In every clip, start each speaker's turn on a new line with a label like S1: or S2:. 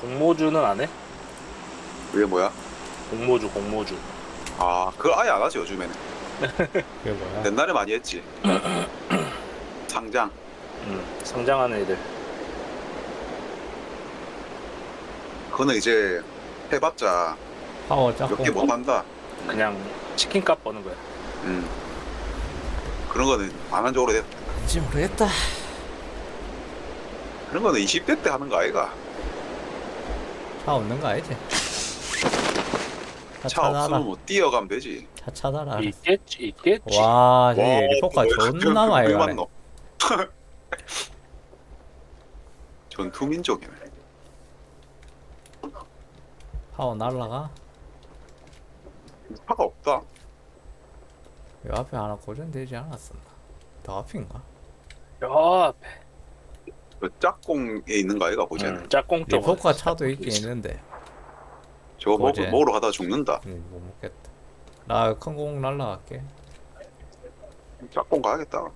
S1: 공모주는 안 해?
S2: 그게 뭐야?
S1: 공모주 공모주.
S2: 아 그거 아예 안 하지 요즘에는
S3: 그게 뭐야?
S2: 옛날에 많이 했지 상장
S1: 음, 성장하는 애들.
S2: 그거는 이제 해봤자
S3: 파워
S2: 몇
S3: 짝꿍
S2: 개 못한다
S1: 그냥 치킨값 버는 거야.
S2: 음. 그런 거는 안 한 지 오래됐다
S3: 뭔지 모르겠다
S2: 그런 거는 20대 때 하는 거 아이가
S3: 차 없는 거 알지? 차
S2: 차 없으면 뭐 뛰어가면 되지.
S3: 차 찾아라.
S1: 있겠지 있겠지.
S3: 와 저기
S2: 와,
S3: 리포카 존나 많이 가네.
S2: 맞노? 전투 민족이네.
S3: 파워 날라가?
S2: 차가 없다.
S3: 요 앞에 하나 고정되지 않았었나? 더 앞인가?
S1: 야,
S2: 그 짝꿍에 있는 거 아이가 보자는?
S1: 음, 짝꿍 쪽.
S3: 리포카 차도 있긴 있는데.
S2: 저거 먹,
S3: 보제.
S2: 먹으러 가다 죽는다.
S3: 음, 못 먹겠다. 나큰공 날라갈게.
S2: 짝꿍 가야겠다.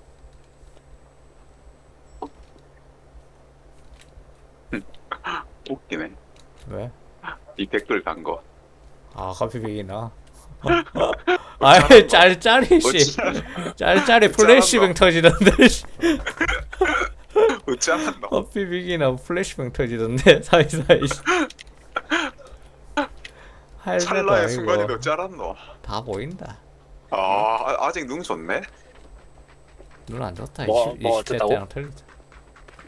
S2: 웃기네.
S3: 왜?
S2: 이 댓글 단거.
S3: 아 커피빅이나? 아이 짤짤이 씨.
S2: 어찌
S3: 짤짤이 플래시뱅 터지던데 씨.
S2: 어찌 않았노
S3: 커피빅이나 플래시뱅 터지던데 사이사이. 할배도
S2: 찰나의 순간이 어찌 않았노?
S3: 다 보인다.
S2: 아 아, 아직 눈 좋네?
S3: 눈 안 좋다.
S1: 뭐,
S3: 20,
S1: 뭐
S3: 20대
S1: 어쨌다고?
S3: 때랑 틀리다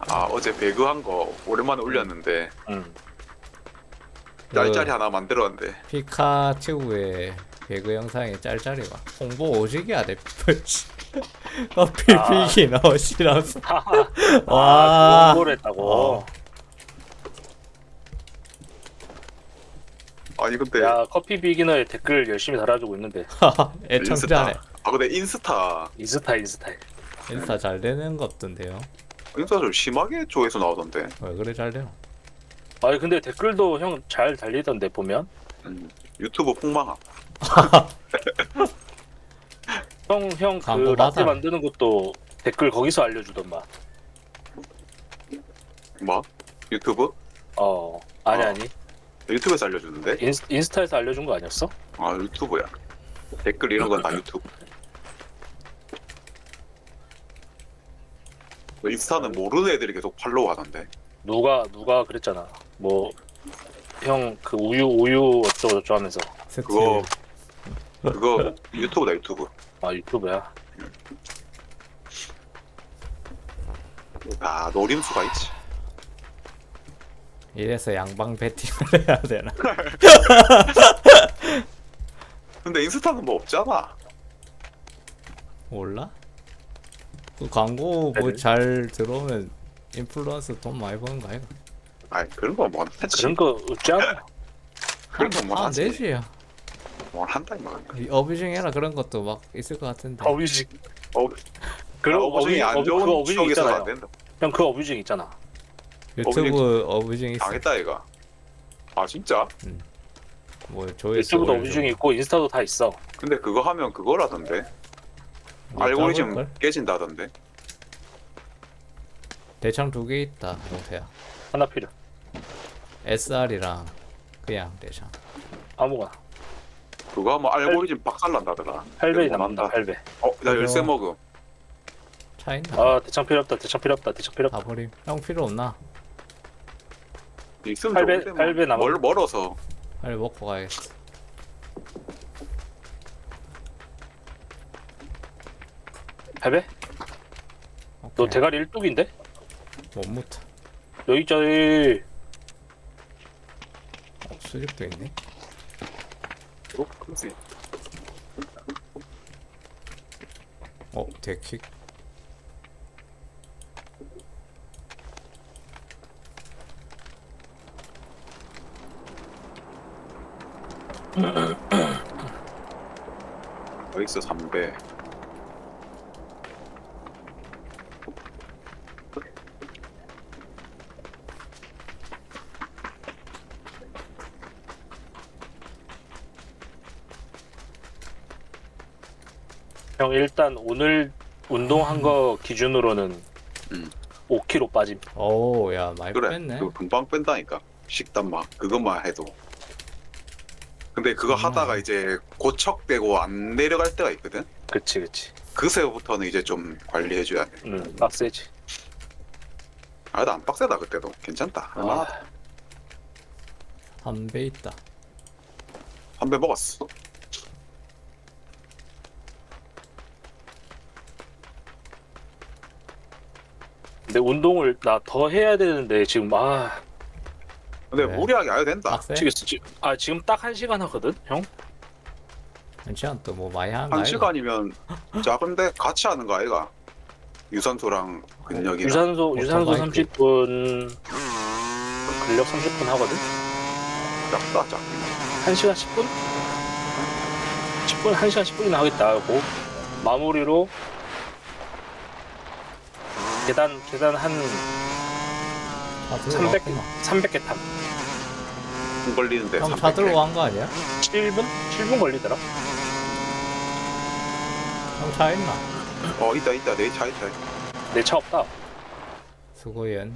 S2: 아 어제 배그 한 거 오랜만에 올렸는데.
S1: 음.
S2: 짤짤이 하나 만들었는데.
S3: 피카츄의 배그 영상에 짤짤이 와 홍보 오지게 하대 커피빅이 나오시라서 와.
S1: 아, 그걸 했다고.
S3: 어.
S2: 아니 근데
S1: 야, 커피 비기너의 댓글 열심히 달아주고 있는데.
S3: 애청자네
S2: 인스타 아 근데 인스타
S1: 인스타 인스타.
S3: 인스타 잘 되는 것 같던데요
S2: 인스타 좀 심하게 조회수 나오던데
S3: 왜 그래 잘 되노
S1: 아니 근데 댓글도 형 잘 달리던데 보면.
S2: 음, 유튜브 폭망함
S1: 형 형 그
S3: 광고
S1: 라떼
S3: 받아라.
S1: 만드는 것도 댓글 거기서 알려주던만.
S2: 뭐? 유튜브?
S1: 어. 아니
S2: 어.
S1: 아니.
S2: 유튜브에서 알려주는데?
S1: 인스, 인스타에서 알려준 거 아니었어?
S2: 아 유튜브야 댓글 이런 건 다 유튜브 그 인스타는 모르는 애들이 계속 팔로우 하던데
S1: 누가 누가 그랬잖아. 뭐 형 그 우유 우유 어쩌고 저쩌고 하면서
S2: 그거 그거 유튜브다 유튜브
S1: 아 유튜브야.
S2: 아 노림수가 있지
S3: 이래서 양방 배팅을 해야 되나
S2: 근데 인스타는 뭐 없잖아
S3: 몰라? 그 광고 뭐 잘 들어오면 인플루언서 돈 많이 버는 거 아이가?
S2: 아이 그런 거뭐 하지
S1: 그런 거 없지 않아?
S2: 그런 거뭐
S3: 아
S2: 하지
S3: 내지야
S2: 뭘 한다 이거
S3: 이 어뷰징해라 그런 것도 막 있을 것 같은데
S1: 어뷰징.
S2: 어,
S1: 그런
S2: 어부징이 안
S1: 어뷰- 그
S2: 좋은
S1: 어뷰징
S2: 있어서 안
S1: 있잖아요.
S2: 된다
S1: 형 그 어뷰징 있잖아.
S3: 유튜브 어뷰징 있어
S2: 당했다 이거 아 진짜?
S3: 뭐 조회수
S1: 유튜브도. 어뷰징 있고 인스타도 다 있어.
S2: 근데 그거 하면 그거라던데
S3: 뭐
S2: 알고리즘? 깨진다던데
S3: 대창 두 개 있다 용태야
S1: 하나 필요.
S3: SR이랑 그냥 대창
S1: 아무거나.
S2: 그거 하면 알고리즘 박살난다더라
S1: 8배
S2: 뭐
S1: 남는다. 8배.
S2: 어? 나 열쇠 먹음
S3: 차 있나?
S1: 아 대창 필요 없다. 대창 필요 없다. 대창 필요 없다.
S3: 다 버림 형 필요 없나?
S2: 있으면
S1: 팔 배-
S2: 좋은데 뭐.
S1: 팔배 남아.
S2: 멀, 멀어서
S3: 빨리 먹고 가야겠어
S1: 8배? 너
S3: 오케이.
S1: 대가리 일뚝인데?
S3: 못 묻어
S1: 여기 있잖아.
S3: 어, 수집도 있네
S2: 어? 그렇지
S3: 어 데킥?
S2: 여기 있어 3배
S1: 형 일단 오늘 운동한 거 기준으로는
S2: 음.
S1: 5kg 빠짐.
S3: 오, 야, 많이
S2: 그래
S3: 뺐네.
S2: 그거 금방 뺀다니까 식단만 그것만 해도 근데 그거
S3: 음.
S2: 하다가 이제 고척되고 안 내려갈 때가 있거든
S1: 그치 그치.
S2: 그새부터는 이제 좀 관리해줘야 돼
S1: 음 빡세지.
S2: 아, 나안 빡세다 그때도 괜찮다 얼마나
S1: 아,
S3: 한배 있다.
S2: 한 배 먹었어
S1: 근데 운동을 나 더 해야 되는데 지금 아
S2: 근데
S3: 네.
S2: 무리하게 안 해도 된다
S3: 빡세?
S1: 지금 지- 아 지금 딱 한 시간 하거든 형.
S3: 괜찮아, 또뭐 많이 하는 거
S2: 한
S3: 아이가?
S2: 시간이면 자 근데 같이 하는 거 아이가 유산소랑 근력이랑
S1: 유산소 유산소
S3: 오토바이크.
S1: 30분 근력 30분 하거든.
S2: 작다 작
S1: 1시간 10분? 10분 1시간 10분이나 하겠다 하고 마무리로 계단 계단
S3: 한차 들고
S1: 300
S3: 왔구나.
S1: 300개 탐.
S2: 돈 걸리는데
S3: 형차
S2: 300개.
S3: 들고 간 거 아니야?
S1: 7분? 7분 걸리더라.
S3: 형차 있나?
S2: 어 있다 있다 내 차 있다
S1: 내 차 없다.
S3: 수고연.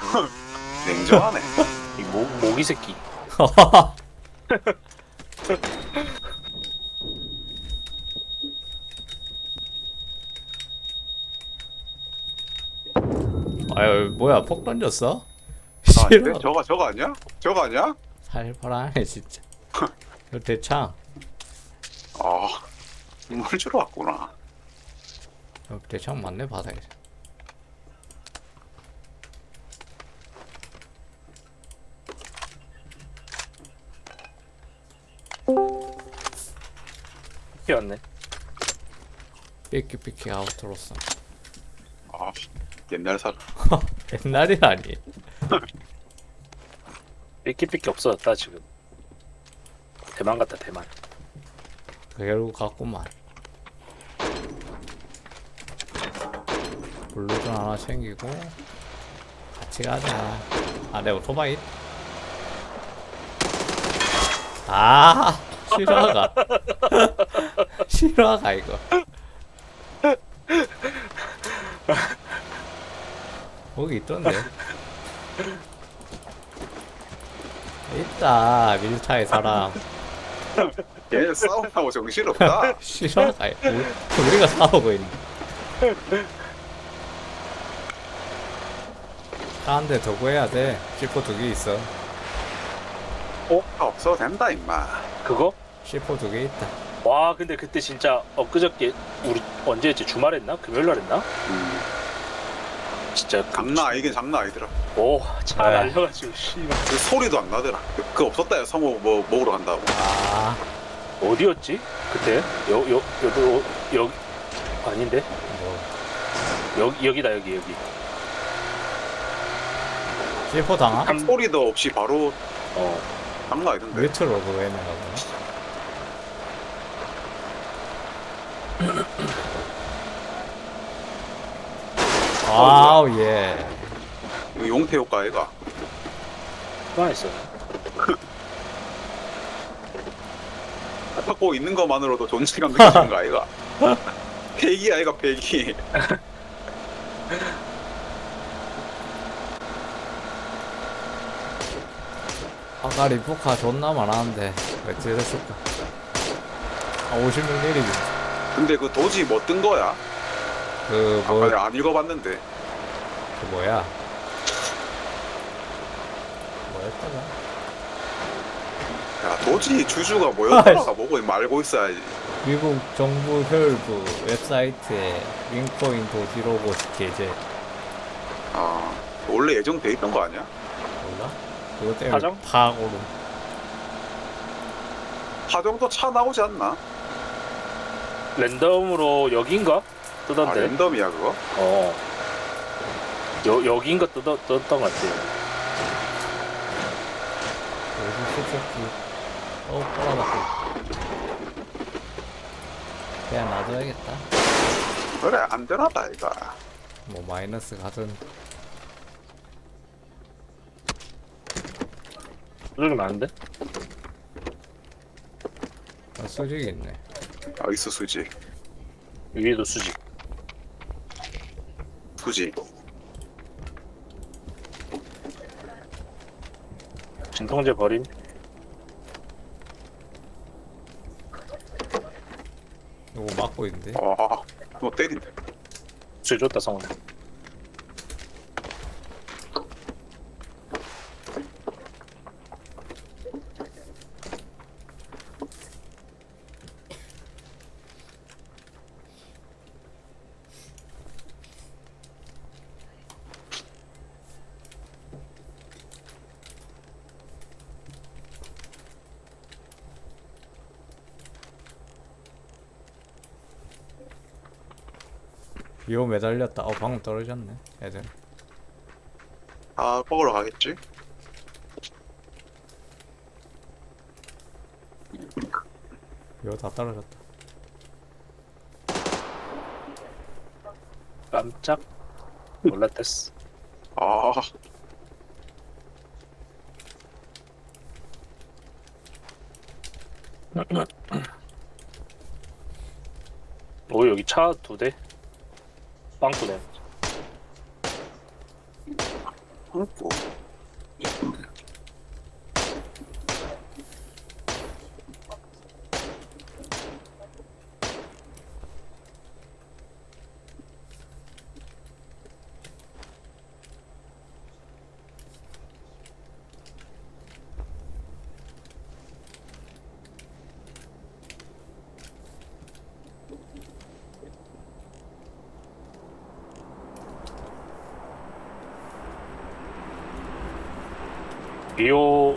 S2: 냉정하네
S1: 이 모, 모기 새끼.
S3: 아유, 뭐야, 폭 던졌어?
S2: 아 근데
S3: 싫어.
S2: 저거 저거 아니야? 저거 아니야?
S3: 살벌하네, 진짜. 저 대창.
S2: 아물 주러 왔구나
S3: 저 대창 맞네, 바닥에.
S1: 피었네.
S3: 삐끼삐끼 아웃로서.
S2: 아 옛날 사람
S3: 옛날이 아니.
S1: 삐끼삐끼 없어졌다 지금. 대만 같다 대만.
S3: 결국 갔구만. 블루전 하나 챙기고 같이 가자. 아, 내 오토바이. 아, 싫어가. 싫어가 이거. 거기 있던데. 있다 밀차의 사람.
S2: 얘 싸움하고 정신없다
S3: 싫어? 아니, 우리, 우리가 싸우고 있는. 차한대 더 구해야 돼. C4 두 개 있어.
S2: 아, 없어도 된다 임마
S1: 그거?
S3: C4 두 개 있다.
S1: 와 근데 그때 진짜 엊그저께 우리 언제였지 주말 했나 금요일 날 했나?
S2: 음,
S1: 진짜 그-
S2: 장난 아니긴 장난 아니더라.
S1: 오차
S3: 네.
S1: 날려가지고 씨발.
S2: 그 소리도 안 나더라. 그, 그 없었다 야 성우 뭐 먹으러 간다고.
S3: 아,
S1: 어디였지? 그때? 여여 여도 여 아닌데?
S3: 뭐.
S1: 여기 여기다 여기 여기.
S3: C4 당하?
S1: 한-
S2: 소리도 없이 바로
S1: 어.
S2: 장난 아니던데.
S3: 뮤트로 그거 했는가 보네. 아우, 예.
S2: 이거 용태 효과 아이가
S1: 그만했어
S2: 갖고 있는 것만으로도 존재감 느껴지는 거 아이가 배기 아이가 배기
S3: 아까 리포카 존나 많았는데, 왜 찌렸을까? 아, 56mm지.
S2: 근데 그 도지 뭐 뜬 거야?
S3: 그,
S2: 아까
S3: 뭐,
S2: 내가 안 읽어봤는데
S3: 그 뭐야? 뭐였더라?
S2: 야 도지 주주가 뭐였더라가 뭐고 말고 있어야지
S3: 미국 정부 혈부 웹사이트에 윙코인 도지 로봇 게재
S2: 아 원래 예정돼 있던 거 아니야?
S3: 몰라? 그거 때문에
S1: 파정?
S3: 팍 오름.
S2: 하정도 차 나오지 않나?
S1: 랜덤으로 여기인가
S2: 아
S1: 뜨던데.
S2: 랜덤이야 그거?
S1: 어. 여, 여기인가 뜯어, 뜯었던 것 같아요.
S3: 요즘 속속기 어 꼬라박고. 그냥 놔둬야겠다.
S2: 그래 안전하다 이거.
S3: 뭐 마이너스 가든.
S1: 수족이 많은데?
S3: 아, 수직이 있네.
S2: 아이스 수지
S1: 위에도 수직
S2: 굳이
S1: 진통제 버림
S3: 이거 뭐 막고 있는데?
S2: 아, 뭐 또 때린다.
S1: 죄줬다 성훈
S3: 비오 매달렸다. 어 방금 떨어졌네. 애들.
S2: 아, 먹으러 가겠지?
S3: 비오 다 떨어졌다.
S1: 깜짝 놀랐댔어.
S2: 아,
S1: 오 여기 차 두 대. 빵두 대.
S2: 한국.
S1: 비오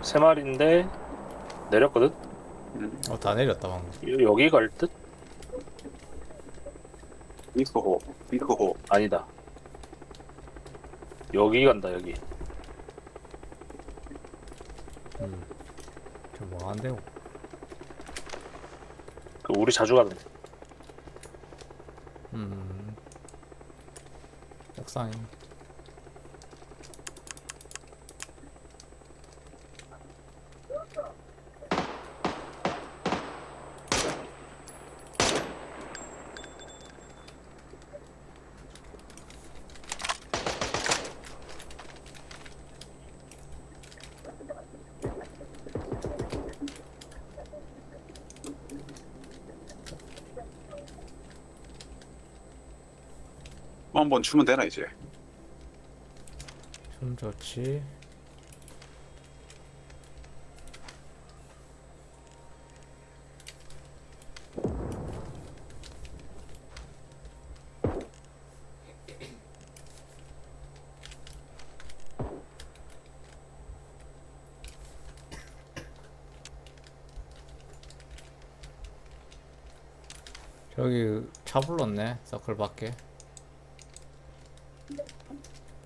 S1: 세 마리인데 내렸거든.
S2: 음,
S3: 어다 내렸다 방금.
S1: 여- 여기 갈 듯?
S2: 미크호, 미크호.
S1: 아니다. 여기 간다 여기.
S3: 음. 저뭐 한대고.
S1: 그 우리 자주 가는. 데.
S3: 음. 옥상에.
S2: 한번 주면 되나 이제?
S3: 좀 좋지. 저기 차 불렀네 서클 밖에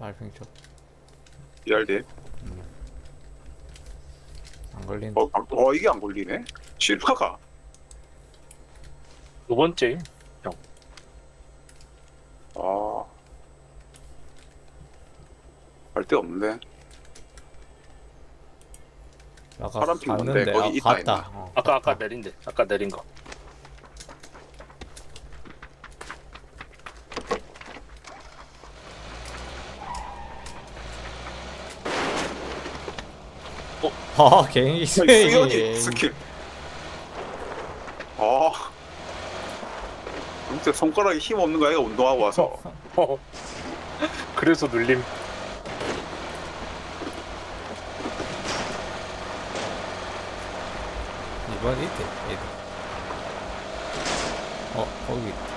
S3: 빨핑 쪽
S2: ERD.
S3: 안 걸린
S2: 어, 아, 어, 이게 안 걸리네? 실화가.
S1: 두 번째
S2: 아. 갈 데 없네.
S3: 아까
S2: 파란 핑 뭔데?
S3: 갔는데
S2: 거기
S3: 아,
S2: 있다,
S3: 갔다
S2: 있나?
S3: 어,
S1: 아까 아까
S3: 갔다.
S1: 내린데 아까 내린 거.
S3: 아 개인기
S2: 수연이
S3: 스웨이
S2: 스킬. 아. 근데 손가락에 힘 없는 거 아이가 운동하고 와서.
S1: 그래서 눌림.
S3: 이번 이때 얘들 어 거기 있다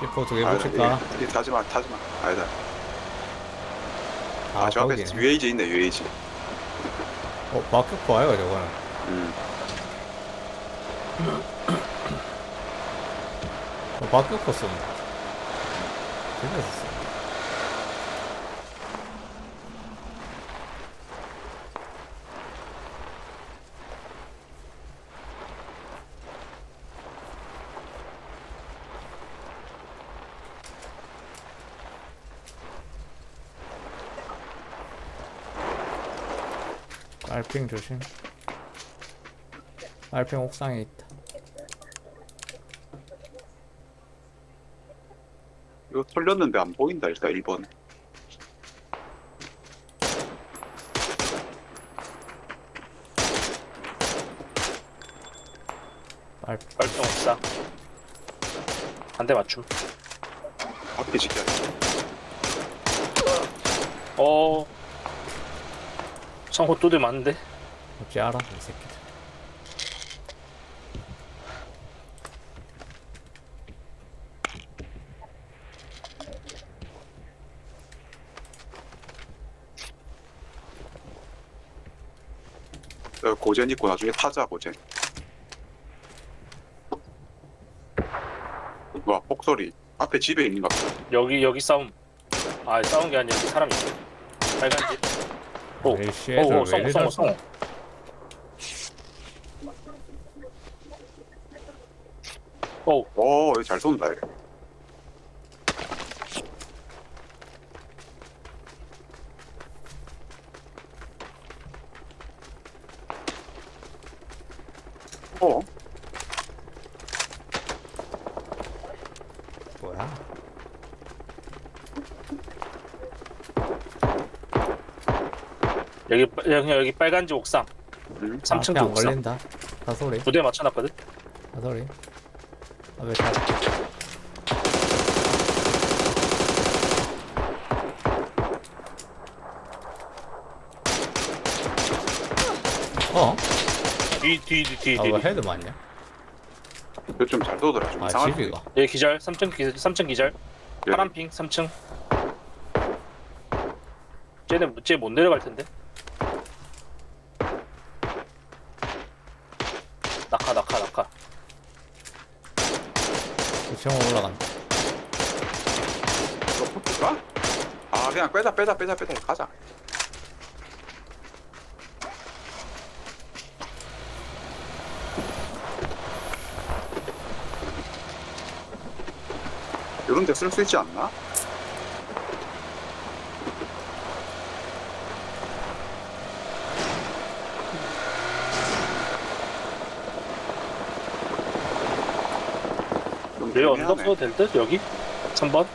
S3: 피포 두개
S2: 아,
S3: 붙일까?
S2: 이, 이, 타지 마, 타지 마. 아니다.
S3: 아,
S2: 아, 저 앞에
S3: 거기네
S2: UAG 있네, UAG.
S3: 어 바뀌었고 와요 저거는
S2: 음.
S3: 어 바뀌었고 쏘네 재밌었어 알핑 조심. 알핑 옥상에 있다.
S2: 이거 털렸는데 안 보인다 일단 1번
S1: 알핑 발동 반대 맞춤.
S2: 앞뒤 지켜
S1: 성호 두대 맞는데?
S3: 어찌 알아 이 새끼들
S2: 어, 고젠 있고 나중에 타자 고젠. 와 폭소리. 앞에 집에 있는 것 같아.
S1: 여기 여기 싸움. 아 싸운 게 아니라 여기 사람 있어. 빨간 집. 오.
S3: 에이씨 애들
S1: 오 오
S3: 왜
S1: 성호
S3: 잘
S1: 성호. 오
S2: 오, 여기 잘 쏜다. 얘. 어?
S3: 뭐야
S1: 여기 빨- 그냥 여기 빨간 집 옥상.
S2: 응?
S1: 3층
S3: 앞에 안
S1: 옥상.
S3: 걸린다 사소리
S1: 두대 맞춰놨거든.
S3: 사소리 아왜 다 어?
S1: 뒤 뒤뒤뒤
S3: 아
S1: 뒤.
S3: 왜 헤드 맞냐?
S2: 좀잘 쏘더라. 좀
S3: 아
S2: 이상할
S3: 집이가
S1: 여기 기절 3층 기절 3층 기절.
S2: 예.
S1: 파란 핑 3층. 쟤네 쟤 못 내려갈 텐데. 낙하 낙하 낙하.
S3: 2층으로 올라간다
S2: 붙을까? 아 그냥 빼자 빼자 빼자 빼자 가자. 이런 데 쓸 수 있지 않나? 애매하네.
S1: 언덕 써도 될 듯? 여기? 3번?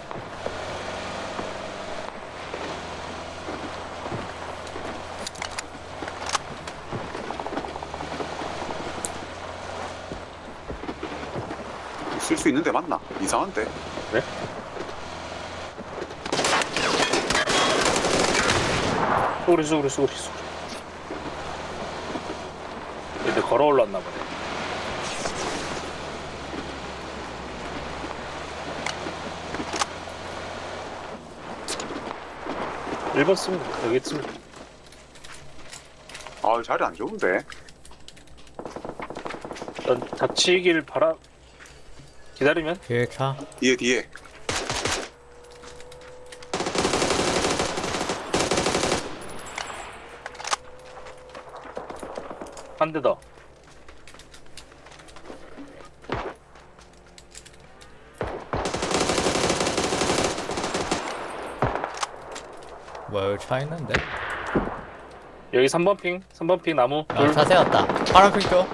S2: 쓸 수 있는데 맞나? 이상한데?
S1: 쏘리 쏘리 쏘리 쏘리 근데 걸어 올랐나 보네 일번 쓰면 돼. 여기 쓰면 돼.
S2: 아 자리 안 좋은데?
S1: 일단 닥치길 바라 기다리면
S3: 뒤에 차
S2: 뒤에 뒤에
S1: 한 대 더.
S3: 뭐야 여기 차 있는데?
S1: 여기 3번 핑, 3번 핑 나무 둘.
S3: 야차 세웠다 파란핑 쪽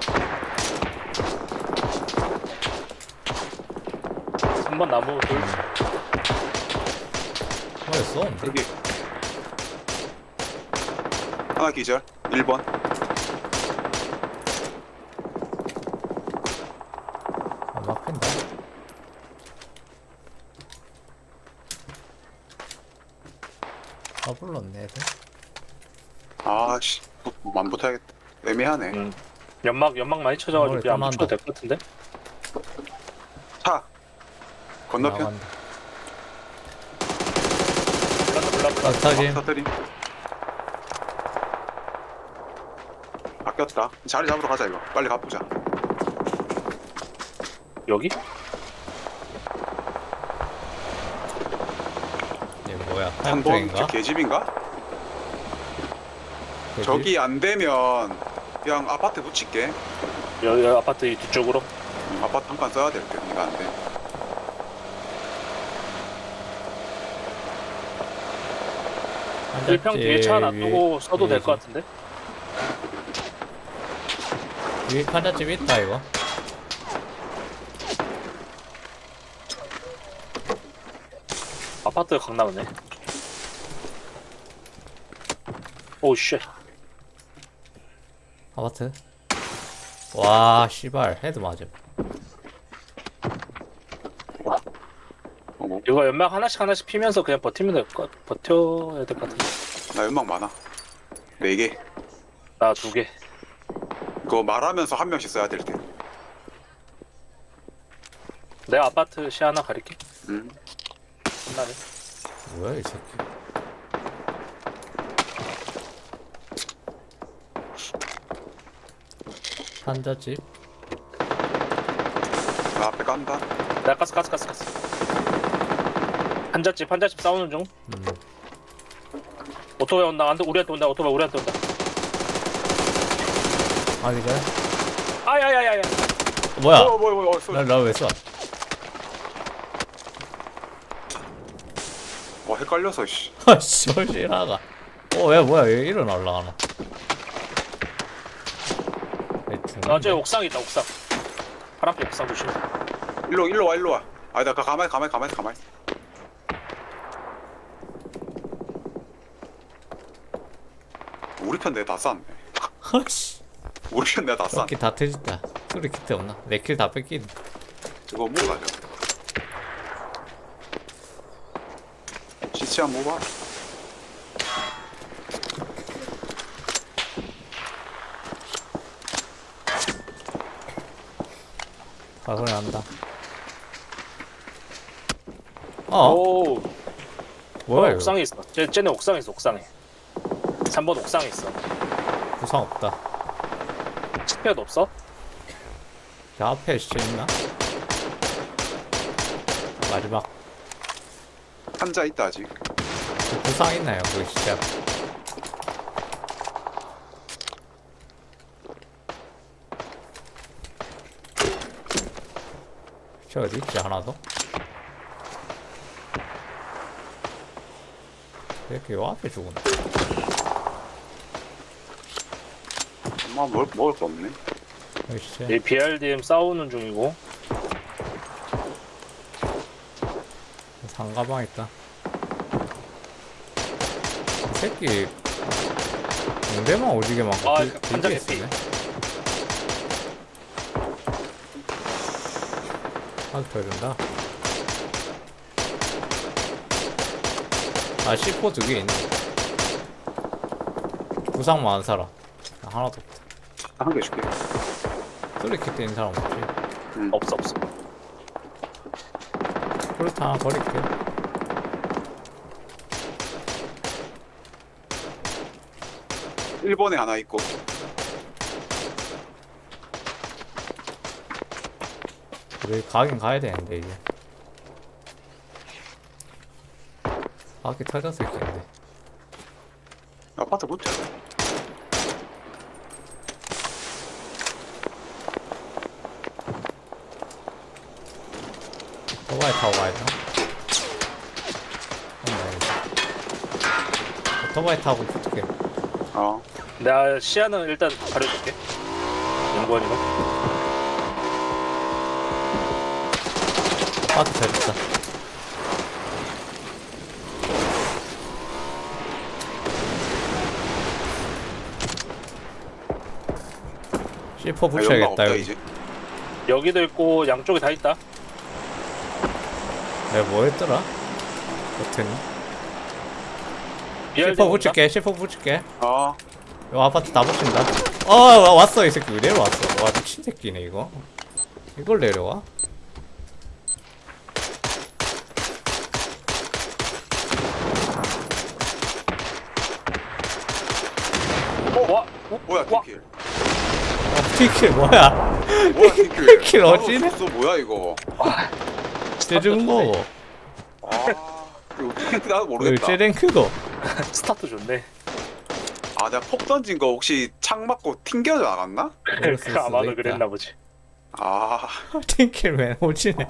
S1: 3번 나무 둘.
S3: 뭐였어?
S2: 여기 하나 기절 1번
S3: 안 막힌다 아 불렀네 애들
S2: 아씨 만 붙어야겠다 애매하네
S1: 음. 연막 연막 많이 쳐져가지고
S3: 머리
S1: 그냥 안
S3: 땀난다.
S1: 붙여도 될 것 같은데.
S2: 차 건너편.
S3: 나간다.
S2: 터뜨림 바뀌었다. 자리 잡으러 가자 이거. 빨리 가보자.
S1: 여기?
S3: 얘 뭐야?
S2: 3번
S3: 하얀색인가?
S2: 개집인가? 저기 안 되면 그냥 아파트 붙일게.
S1: 여기 아파트 이 뒤쪽으로.
S2: 아파트 한 칸 써야 될게 이거 안돼
S1: 일평 뒤에 차 놔두고 서도 될 것 같은데.
S3: 위에 판자집 있다 이거
S1: 아파트 각 나오네. 오 쉣.
S3: 아파트 와 씨발 헤드 맞음
S1: 이거 연막 하나씩 하나씩 피면서 그냥 버티면 될 것, 버텨야 될 것 같은데.
S2: 나 연막 많아. 네 개.
S1: 나 두 개.
S2: 그거 말하면서 한 명씩 써야 될 때.
S1: 내 아파트 시 하나 가릴게.
S2: 음.
S1: 끝나네.
S3: 뭐야 이 새끼 한자집
S2: 나 앞에 깐다.
S1: 나 가스 가스 가스 가스. 한자집 한자집 싸우는 중.
S3: 음.
S1: 오토바이 온다. 안 돼 우리한테 온다. 오토바이 우리한테 온다.
S3: 아 이거야?
S1: 아야야야야.
S3: 뭐야
S2: 어, 뭐야, 뭐야, 어, 쏘-
S3: 나나왜 쏴?
S2: 와, 헷갈려서, 씨.
S3: 아씨 나가 어왜 뭐야 왜 이런 올라가나
S1: 아, 저 옥상 있다. 옥상. 파란빛 옥상 조심해.
S2: 일로, 일로 와, 일로 와. 아, 나 가- 가만히, 가만히, 가만히, 가만히. 우리 편 내가 다 쌌네.
S3: 아씨
S2: 우리 편 내가 다 쌌네.
S3: 럭키 다 터졌다 소리 키트 없나? 내 킬 다 뺏긴
S2: 저거 뭐 가져? 시치 한번 봐.
S3: 아 소리 난다 어?
S1: 오.
S3: 뭐야 이거
S1: 옥상에 있어. 쟤 쟤네 옥상에 있어. 옥상에. 3번 옥상에 있어.
S3: 부상 없다
S1: 칙패도 없어?
S3: 저 앞에 진짜 있나? 마지막
S2: 한자 있다, 아직.
S3: 부상 있나요 그 진짜 저 어디 있지 하나 더? 이렇게 요 앞에 죽었네
S2: 엄마 먹을, 먹을 거 없네.
S3: 여기
S1: BRDM 싸우는 중이고.
S3: 상가방 있다 이 새끼 공대만 오지게 많고
S1: 아,
S3: 길-
S1: 감자
S3: 길게
S1: 개피.
S3: 쓰네. 아주 더 된다 아 C4 두 개 있네 부상 많은 사람 아, 하나도 없다
S2: 한 개 줄게.
S3: 때 있는 사람 없지
S1: 없어 없어.
S3: 그렇다 하나 버릴게
S2: 1번에 하나 있고.
S3: 우리 가긴 가야 되는데 이제 바퀴 터졌을 텐데
S2: 아파트 붙자.
S3: 오토바이 타고 가야 되나? 오토바이 타고 붙을게
S2: 어.
S1: 내가 시야는 일단 가려줄게. 연구원이가.
S3: 바퀴 터졌다 C4
S2: 아, 연막
S3: 붙여야겠다
S2: 없다,
S3: 여기
S2: 이제.
S1: 여기도 있고 양쪽에 다 있다.
S3: 내가 뭐 했더라? C4
S1: 온다?
S3: 붙일게 C4 붙일게
S2: 어.
S3: 이 아파트 다 붙인다 어 와- 왔어 이 새끼 왜 내려왔어 와 미친 새끼네 이거 이걸 내려와?
S1: 어, 와, 어?
S2: 뭐야,
S1: 와,
S2: 팀킬.
S3: 어, 티킬 뭐야
S2: 뭐야, 팀킬. 나도
S3: 어찌네?
S2: 뭐야, 이거.
S3: 째준 거고
S2: 아. 이거 어떻게 나도
S3: 그
S2: 모르겠다.
S3: 째랭크고
S1: 스타트 좋네.
S2: 아, 내가 폭 던진 거 혹시 창 맞고 튕겨 나갔나?
S1: 아마도. 그랬나 보지.
S2: 아.
S3: 왜 오지네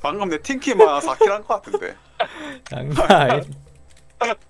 S2: 방금 내 팅키만 4킬 한것 같은데.
S3: 장난 아니